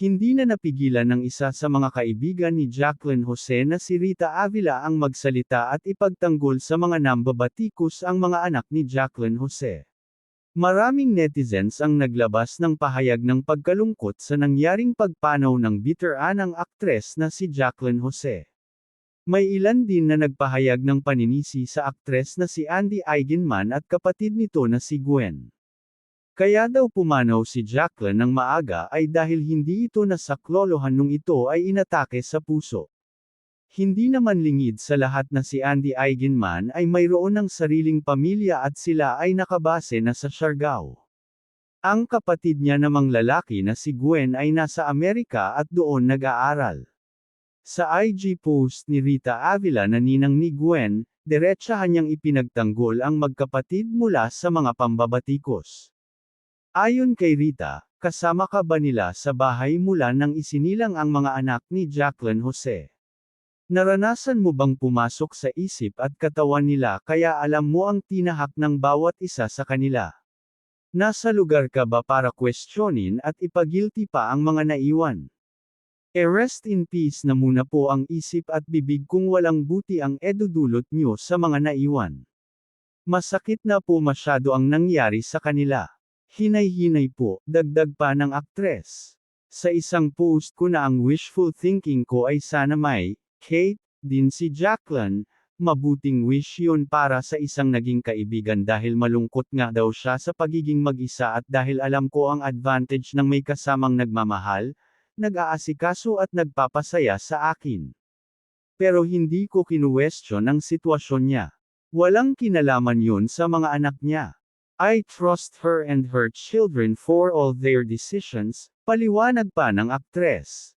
Hindi na napigilan ng isa sa mga kaibigan ni Jacqueline Jose na si Rita Avila ang magsalita at ipagtanggol sa mga nambabatikos ang mga anak ni Jacqueline Jose. Maraming netizens ang naglabas ng pahayag ng pagkalungkot sa nangyaring pagpanaw ng biteranang aktres na si Jacqueline Jose. May ilan din na nagpahayag ng paninisi sa aktres na si Andy Eigenman at kapatid nito na si Gwen. Kaya daw pumanaw si Jacqueline ng maaga ay dahil hindi ito nasaklolohan nung ito ay inatake sa puso. Hindi naman lingid sa lahat na si Andy Eigenman ay mayroon ng sariling pamilya at sila ay nakabase na sa Siargao. Ang kapatid niya namang lalaki na si Gwen ay nasa Amerika at doon nag-aaral. Sa IG post ni Rita Avila na ninang ni Gwen, diretsahan niyang ipinagtanggol ang magkapatid mula sa mga pambabatikos. Ayon kay Rita, kasama ka ba nila sa bahay mula nang isinilang ang mga anak ni Jacqueline Jose? Naranasan mo bang pumasok sa isip at katawan nila kaya alam mo ang tinahak ng bawat isa sa kanila? Nasa lugar ka ba para questionin at ipagilty pa ang mga naiwan? E rest in peace na muna po ang isip at bibig kung walang buti ang edudulot nyo sa mga naiwan. Masakit na po masyado ang nangyari sa kanila. Hinay-hinay po, dagdag pa ng aktres. Sa isang post ko na ang wishful thinking ko ay sana may, Kate, din si Jacqueline, mabuting wish yun para sa isang naging kaibigan dahil malungkot nga daw siya sa pagiging mag-isa at dahil alam ko ang advantage ng may kasamang nagmamahal, nag-aasikaso at nagpapasaya sa akin. Pero hindi ko kinuwestiyon ang sitwasyon niya. Walang kinalaman yun sa mga anak niya. I trust her and her children for all their decisions, paliwanag pa ng aktres.